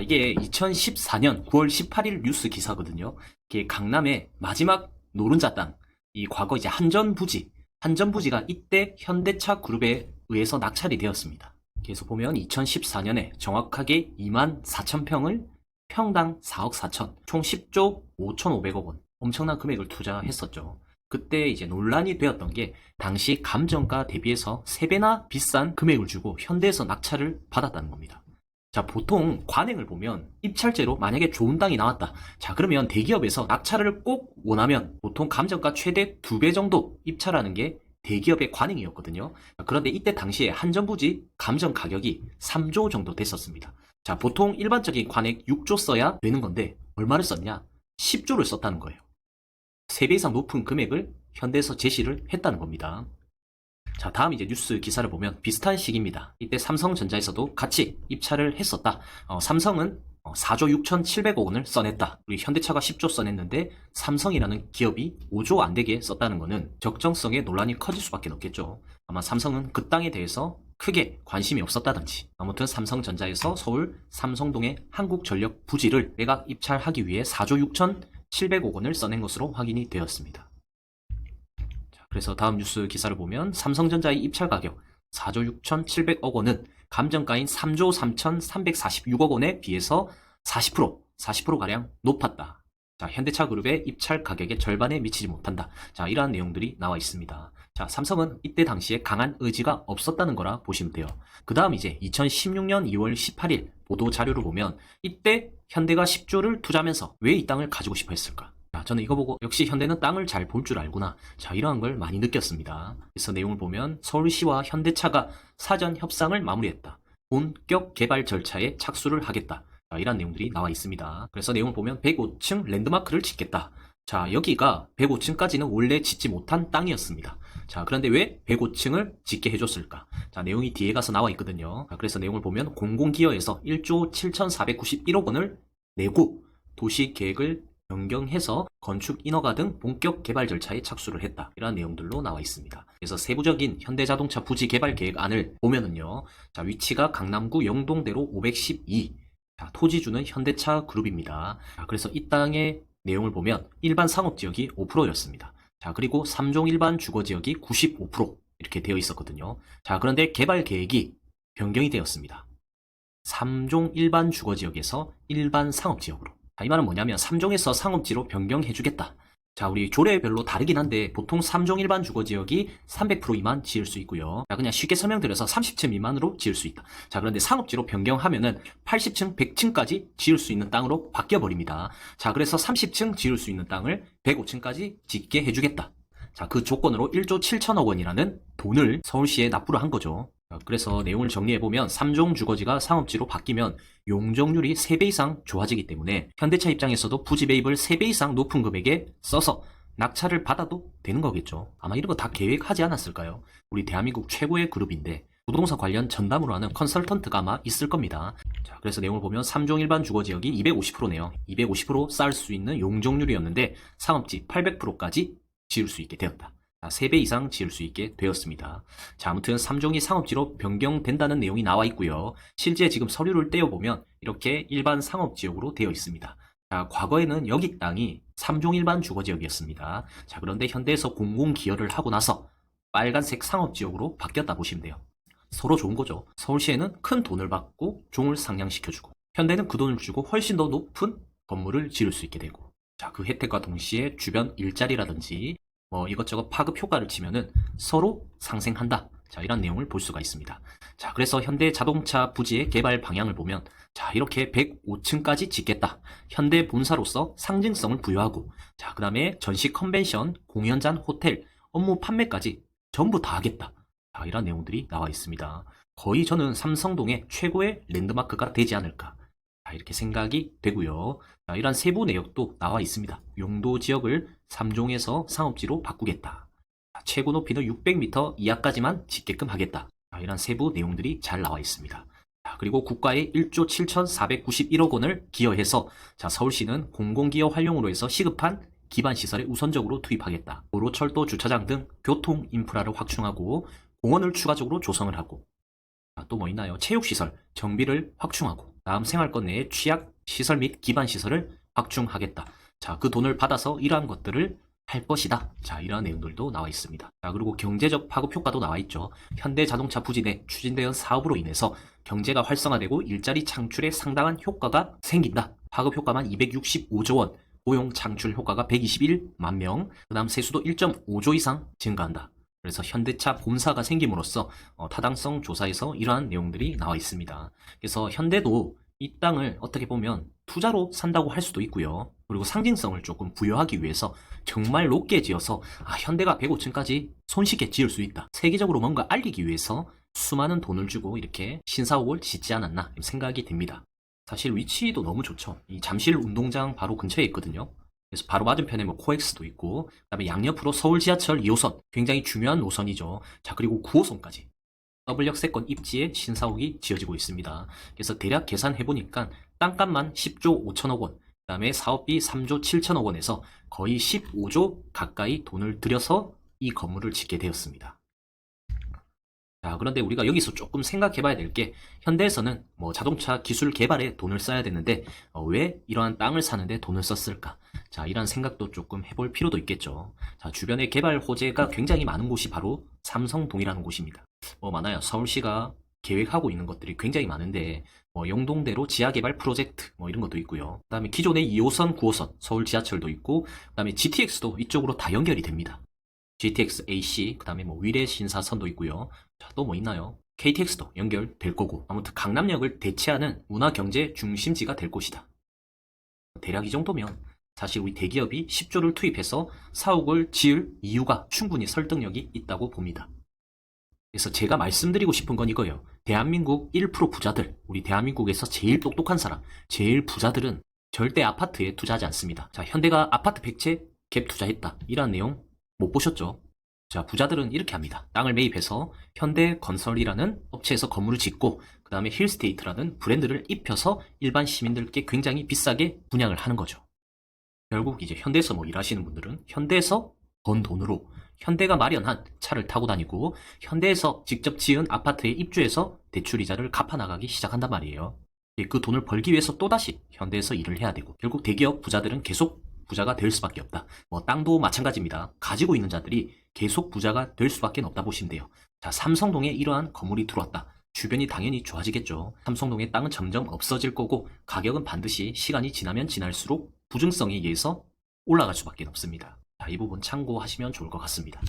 자, 이게 2014년 9월 18일 뉴스 기사거든요. 이게 강남의 마지막 노른자 땅, 이 과거 이제 한전 부지, 한전 부지가 이때 현대차 그룹에 의해서 낙찰이 되었습니다. 그래서 보면 2014년에 정확하게 2만 4천 평을 평당 4억 4천, 총 10조 5,500억 원. 엄청난 금액을 투자했었죠. 그때 이제 논란이 되었던 게 당시 감정가 대비해서 3배나 비싼 금액을 주고 현대에서 낙찰을 받았다는 겁니다. 자, 보통 관행을 보면 입찰제로 만약에 좋은 땅이 나왔다. 자, 그러면 대기업에서 낙찰을 꼭 원하면 보통 감정가 최대 2배 정도 입찰하는 게 대기업의 관행이었거든요. 자, 그런데 이때 당시에 한전부지 감정 가격이 3조 정도 됐었습니다. 자, 보통 일반적인 관액 6조 써야 되는 건데 얼마를 썼냐? 10조를 썼다는 거예요. 3배 이상 높은 금액을 현대에서 제시를 했다는 겁니다. 자, 다음 이제 뉴스 기사를 보면 비슷한 시기입니다. 이때 삼성전자에서도 같이 입찰을 했었다. 어, 삼성은 어, 4조 6,700억 원을 써냈다. 우리 현대차가 10조 써냈는데 삼성이라는 기업이 5조 안 되게 썼다는 것은 적정성에 논란이 커질 수밖에 없겠죠. 아마 삼성은 그 땅에 대해서 크게 관심이 없었다든지 아무튼 삼성전자에서 서울 삼성동의 한국전력 부지를 매각 입찰하기 위해 4조 6,700억 원을 써낸 것으로 확인이 되었습니다. 자, 그래서 다음 뉴스 기사를 보면 삼성전자의 입찰 가격 4조 6,700억 원은 감정가인 3조 3,346억 원에 비해서 40%, 40%가량 높았다. 자, 현대차 그룹의 입찰 가격의 절반에 미치지 못한다. 자, 이러한 내용들이 나와 있습니다. 자, 삼성은 이때 당시에 강한 의지가 없었다는 거라 보시면 돼요. 그 다음 이제 2016년 2월 18일 보도 자료를 보면 이때 현대가 10조를 투자하면서 왜 이 땅을 가지고 싶어 했을까? 자, 저는 이거 보고 역시 현대는 땅을 잘 볼 줄 알구나. 자, 이러한 걸 많이 느꼈습니다. 그래서 내용을 보면 서울시와 현대차가 사전 협상을 마무리했다. 본격 개발 절차에 착수를 하겠다. 자, 이런 내용들이 나와 있습니다. 그래서 내용을 보면 105층 랜드마크를 짓겠다. 자, 여기가 105층까지는 원래 짓지 못한 땅이었습니다. 자, 그런데 왜 105층을 짓게 해줬을까? 자, 내용이 뒤에 가서 나와 있거든요. 자, 그래서 내용을 보면 공공기여에서 1조 7,491억 원을 내고 도시 계획을 변경해서 건축 인허가 등 본격 개발 절차에 착수를 했다. 이런 내용들로 나와 있습니다. 그래서 세부적인 현대자동차 부지 개발 계획안을 보면은요. 자, 위치가 강남구 영동대로 512. 자, 토지주는 현대차 그룹입니다. 자, 그래서 이 땅의 내용을 보면 일반 상업 지역이 5%였습니다. 자, 그리고 3종 일반 주거 지역이 95% 이렇게 되어 있었거든요. 자, 그런데 개발 계획이 변경이 되었습니다. 3종 일반 주거 지역에서 일반 상업 지역으로. 자, 이 말은 뭐냐면 3종에서 상업지로 변경해주겠다. 자, 우리 조례별로 다르긴 한데 보통 3종 일반 주거지역이 300% 미만 지을 수 있고요. 자, 그냥 쉽게 설명드려서 30층 미만으로 지을 수 있다. 자, 그런데 상업지로 변경하면은 80층, 100층까지 지을 수 있는 땅으로 바뀌어 버립니다. 자, 그래서 30층 지을 수 있는 땅을 105층까지 짓게 해주겠다. 자, 그 조건으로 1조 7천억 원이라는 돈을 서울시에 납부를 한 거죠. 자, 그래서 내용을 정리해보면 3종 주거지가 상업지로 바뀌면 용적률이 3배 이상 좋아지기 때문에 현대차 입장에서도 부지 매입을 3배 이상 높은 금액에 써서 낙찰을 받아도 되는 거겠죠. 아마 이런 거 다 계획하지 않았을까요? 우리 대한민국 최고의 그룹인데 부동산 관련 전담으로 하는 컨설턴트가 아마 있을 겁니다. 자, 그래서 내용을 보면 3종 일반 주거 지역이 250%네요. 250% 쌓을 수 있는 용적률이었는데 상업지 800%까지 지을 수 있게 되었다. 3배 이상 지을 수 있게 되었습니다. 자, 아무튼 3종이 상업지로 변경된다는 내용이 나와 있고요. 실제 지금 서류를 떼어보면 이렇게 일반 상업지역으로 되어 있습니다. 자, 과거에는 여기 땅이 3종 일반 주거지역이었습니다. 자, 그런데 현대에서 공공기여를 하고 나서 빨간색 상업지역으로 바뀌었다 보시면 돼요. 서로 좋은 거죠. 서울시에는 큰 돈을 받고 종을 상향시켜주고 현대는 그 돈을 주고 훨씬 더 높은 건물을 지을 수 있게 되고 자, 그 혜택과 동시에 주변 일자리라든지 뭐 이것저것 파급 효과를 치면은 서로 상생한다. 자, 이런 내용을 볼 수가 있습니다. 자, 그래서 현대 자동차 부지의 개발 방향을 보면 자, 이렇게 105층까지 짓겠다. 현대 본사로서 상징성을 부여하고 자, 그 다음에 전시 컨벤션, 공연장, 호텔, 업무 판매까지 전부 다 하겠다. 자, 이런 내용들이 나와 있습니다. 거의 저는 삼성동의 최고의 랜드마크가 되지 않을까. 자, 이렇게 생각이 되고요. 자, 이런 세부 내역도 나와 있습니다. 용도 지역을 3종에서 상업지로 바꾸겠다. 자, 최고 높이는 600m 이하까지만 짓게끔 하겠다. 자, 이런 세부 내용들이 잘 나와 있습니다. 자, 그리고 국가에 1조 7,491억 원을 기여해서 자, 서울시는 공공기여 활용으로 해서 시급한 기반 시설에 우선적으로 투입하겠다. 도로, 철도, 주차장 등 교통 인프라를 확충하고 공원을 추가적으로 조성을 하고 또 뭐 있나요? 체육시설, 정비를 확충하고 다음 생활권 내에 취약 시설 및 기반 시설을 확충하겠다. 자, 그 돈을 받아서 이러한 것들을 할 것이다. 자, 이러한 내용들도 나와 있습니다. 자, 그리고 경제적 파급 효과도 나와 있죠. 현대 자동차 내 추진되는 사업으로 인해서 경제가 활성화되고 일자리 창출에 상당한 효과가 생긴다. 파급 효과만 265조 원, 고용 창출 효과가 121만 명, 그 다음 세수도 1.5조 이상 증가한다. 그래서 현대차 본사가 생김으로써 어, 타당성 조사에서 이러한 내용들이 나와 있습니다. 그래서 현대도 이 땅을 어떻게 보면 투자로 산다고 할 수도 있고요. 그리고 상징성을 조금 부여하기 위해서 정말 높게 지어서 아, 현대가 105층까지 손쉽게 지을 수 있다. 세계적으로 뭔가 알리기 위해서 수많은 돈을 주고 이렇게 신사옥을 짓지 않았나 생각이 듭니다. 사실 위치도 너무 좋죠. 이 잠실 운동장 바로 근처에 있거든요. 그래서 바로 맞은편에 뭐 코엑스도 있고, 그다음에 양옆으로 서울 지하철 2호선 굉장히 중요한 노선이죠. 자 그리고 9호선까지 더블역 세권 입지에 신사옥이 지어지고 있습니다. 그래서 대략 계산해 보니까 땅값만 10조 5천억 원, 그 다음에 사업비 3조 7천억 원에서 거의 15조 가까이 돈을 들여서 이 건물을 짓게 되었습니다. 자, 그런데 우리가 여기서 조금 생각해 봐야 될 게, 현대에서는 뭐 자동차 기술 개발에 돈을 써야 되는데, 어, 왜 이러한 땅을 사는데 돈을 썼을까? 자, 이런 생각도 조금 해볼 필요도 있겠죠. 자, 주변에 개발 호재가 굉장히 많은 곳이 바로 삼성동이라는 곳입니다. 뭐 많아요. 서울시가 계획하고 있는 것들이 굉장히 많은데, 뭐 영동대로 지하개발 프로젝트 뭐 이런 것도 있고요. 그다음에 기존의 2호선, 9호선, 서울 지하철도 있고, 그다음에 GTX도 이쪽으로 다 연결이 됩니다. GTX AC, 그 다음에 뭐 위례 신사선도 있고요. 자, 또뭐 있나요? KTX도 연결될 거고, 아무튼 강남역을 대체하는 문화 경제 중심지가 될 곳이다. 대략 이 정도면 사실 우리 대기업이 10조를 투입해서 사옥을 지을 이유가 충분히 설득력이 있다고 봅니다. 그래서 제가 말씀드리고 싶은 건 이거예요. 대한민국 1% 부자들, 우리 대한민국에서 제일 똑똑한 사람, 제일 부자들은 절대 아파트에 투자하지 않습니다. 자, 현대가 아파트 100채 갭 투자했다. 이런 내용 못 보셨죠? 자, 부자들은 이렇게 합니다. 땅을 매입해서 현대 건설이라는 업체에서 건물을 짓고 그 다음에 힐스테이트라는 브랜드를 입혀서 일반 시민들께 굉장히 비싸게 분양을 하는 거죠. 결국 이제 현대에서 뭐 일하시는 분들은 현대에서 번 돈으로 현대가 마련한 차를 타고 다니고 현대에서 직접 지은 아파트에 입주해서 대출 이자를 갚아 나가기 시작한단 말이에요. 예, 그 돈을 벌기 위해서 또다시 현대에서 일을 해야 되고 결국 대기업 부자들은 계속 부자가 될 수밖에 없다. 뭐 땅도 마찬가지입니다. 가지고 있는 자들이 계속 부자가 될 수밖에 없다 보시면 돼요. 자, 삼성동에 이러한 건물이 들어왔다. 주변이 당연히 좋아지겠죠. 삼성동의 땅은 점점 없어질 거고 가격은 반드시 시간이 지나면 지날수록 부증성에 의해서 올라갈 수밖에 없습니다. 자, 이 부분 참고하시면 좋을 것 같습니다.